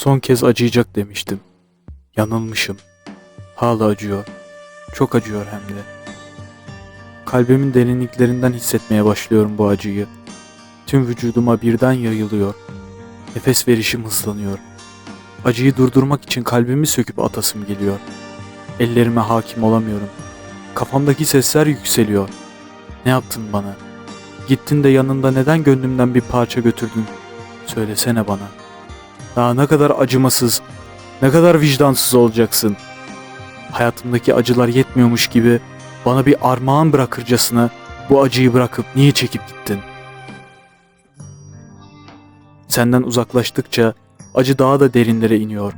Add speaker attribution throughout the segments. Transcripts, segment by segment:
Speaker 1: Son kez acıyacak demiştim. Yanılmışım. Hala acıyor. Çok acıyor hem de. Kalbimin derinliklerinden hissetmeye başlıyorum bu acıyı. Tüm vücuduma birden yayılıyor. Nefes verişim hızlanıyor. Acıyı durdurmak için kalbimi söküp atasım geliyor. Ellerime hakim olamıyorum. Kafamdaki sesler yükseliyor. Ne yaptın bana? Gittin de yanında neden gönlümden bir parça götürdün? Söylesene bana. Daha ne kadar acımasız, ne kadar vicdansız olacaksın? Hayatımdaki acılar yetmiyormuş gibi bana bir armağan bırakırcasına bu acıyı bırakıp niye çekip gittin? Senden uzaklaştıkça acı daha da derinlere iniyor.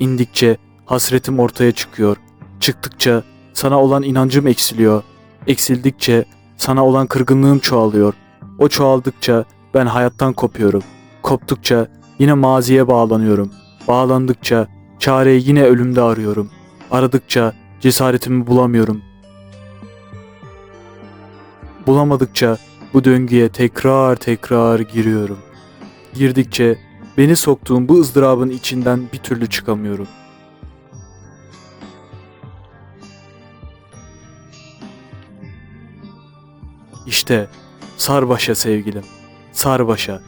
Speaker 1: İndikçe hasretim ortaya çıkıyor. Çıktıkça sana olan inancım eksiliyor. Eksildikçe sana olan kırgınlığım çoğalıyor. O çoğaldıkça ben hayattan kopuyorum. Koptukça yine maziye bağlanıyorum. Bağlandıkça çareyi yine ölümde arıyorum. Aradıkça cesaretimi bulamıyorum. Bulamadıkça bu döngüye tekrar tekrar giriyorum. Girdikçe beni soktuğum bu ızdırabın içinden bir türlü çıkamıyorum. İşte sarbaşa sevgilim. Sarbaşa.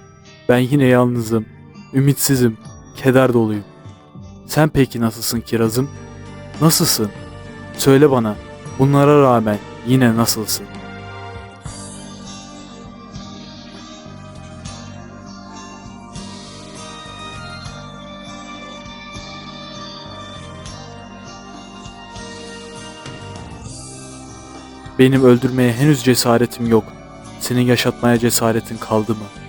Speaker 1: Ben yine yalnızım. Ümitsizim. Keder doluyum. Sen peki nasılsın kirazım? Nasılsın? Söyle bana. Bunlara rağmen yine nasılsın? Benim öldürmeye henüz cesaretim yok. Senin yaşatmaya cesaretin kaldı mı?